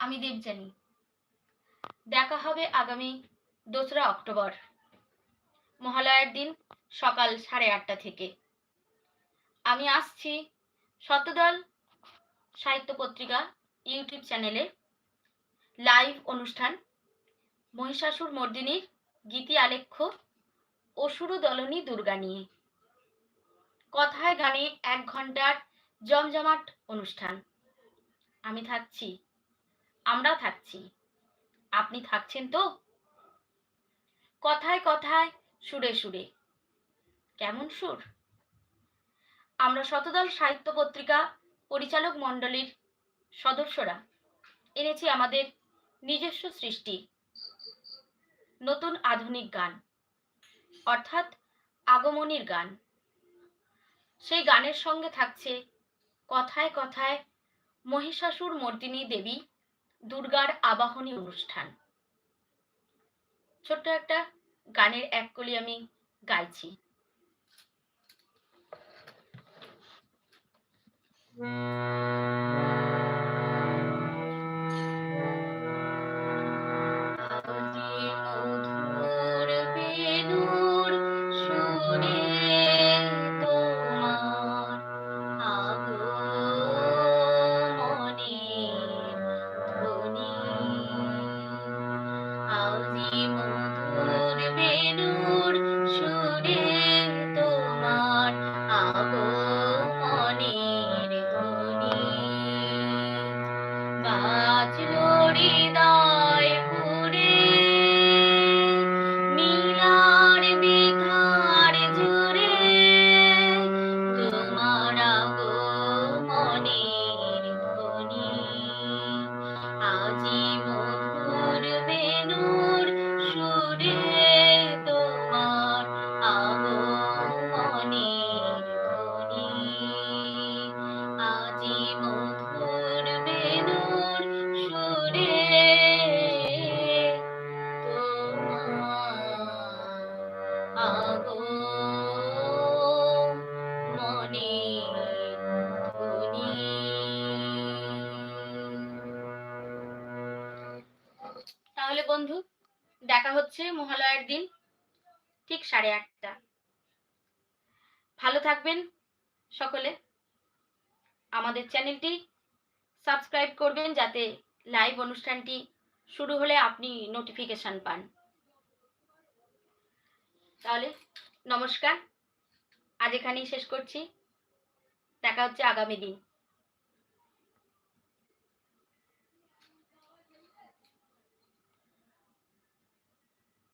আমি দেবজানি দেখা হবে আগামী দোসরা অক্টোবর, মহালয়ার দিন সকাল সাড়ে আটটা থেকে। আমি আসছি শতদল সাহিত্য পত্রিকা ইউটিউব চ্যানেলে। লাইভ অনুষ্ঠান, মহিষাসুর মর্দিনীর গীতি আলেখ্য অসুরু দলনী দুর্গা নিয়ে। কথায় গানে এক ঘণ্টার জমজমাট অনুষ্ঠান। আমি থাকছি আমরা থাকছি। আপনি থাকছেন তো? কথায় কথায় সুরে সুরে, কেমন সুর? আমরা শতদল সাহিত্য পত্রিকা পরিচালক মণ্ডলীর সদস্যরা এনেছি আমাদের নিজস্ব সৃষ্টি, নতুন আধুনিক গান, অর্থাৎ আগমনীর গান। সেই গানের সঙ্গে থাকছে কথায় কথায় মহিষাসুর মর্দিনী দেবী দুর্গার আবাহনী অনুষ্ঠান। ছোট্ট একটা গানের এক কলি আমি গাইছি। তাহলে বন্ধু, দেখা হচ্ছে মহালয়ার দিন ঠিক সাড়ে আটটা। ভালো থাকবেন সকলে। আমাদের চ্যানেলটি সাবস্ক্রাইব করবেন যাতে লাইভ অনুষ্ঠানটি শুরু হলে আপনি নোটিফিকেশন পান। তাহলে নমস্কার। আজ এখানেই শেষ করছি। দেখা হচ্ছে আগামী দিন।